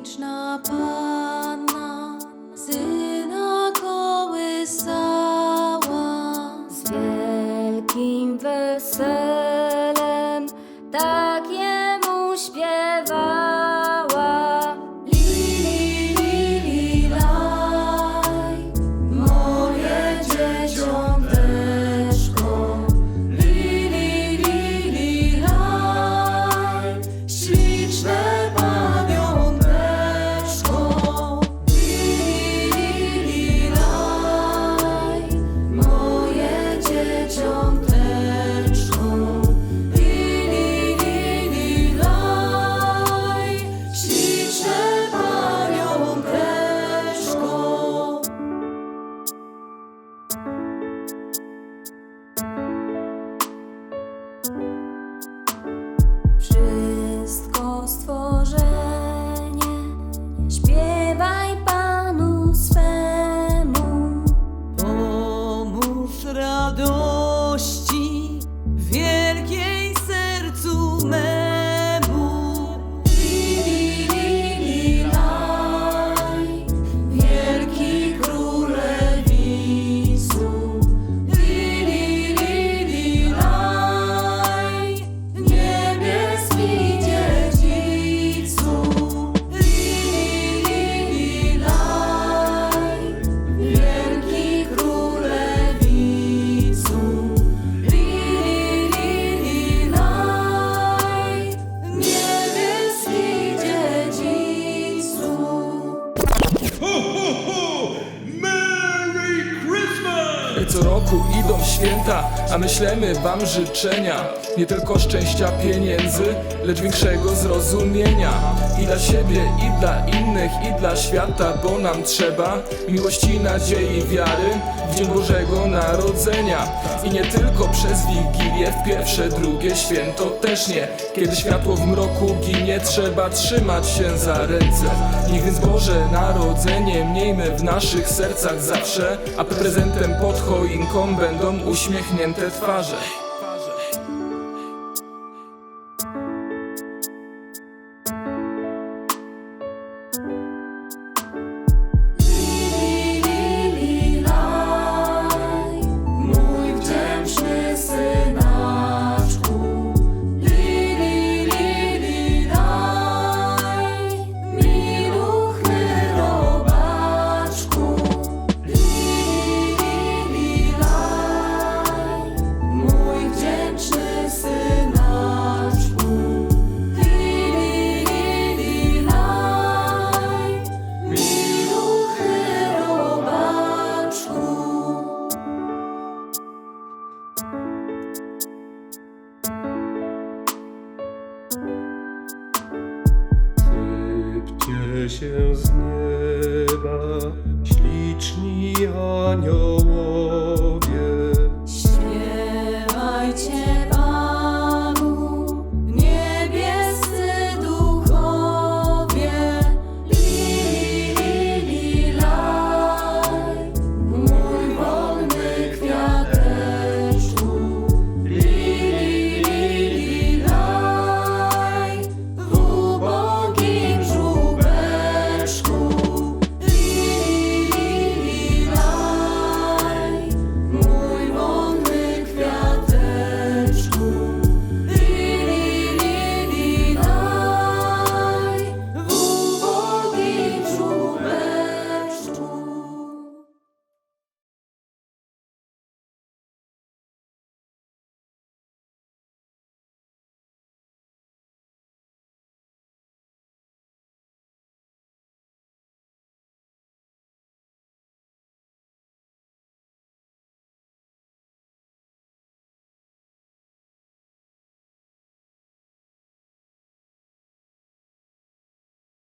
Liczna Panna Syna kołysała Z wielkim weselem roku idą święta, a myślemy wam życzenia. Nie tylko szczęścia pieniędzy, lecz większego zrozumienia. I dla siebie, i dla innych, i dla świata, bo nam trzeba Miłości, nadziei, wiary Dzień Bożego Narodzenia. I nie tylko przez Wigilię, w pierwsze, drugie święto też nie. Kiedy światło w mroku ginie, trzeba trzymać się za ręce. Niech więc Boże Narodzenie miejmy w naszych sercach zawsze A prezentem pod choinką będą uśmiechnięte twarze się z nieba śliczni aniołowie,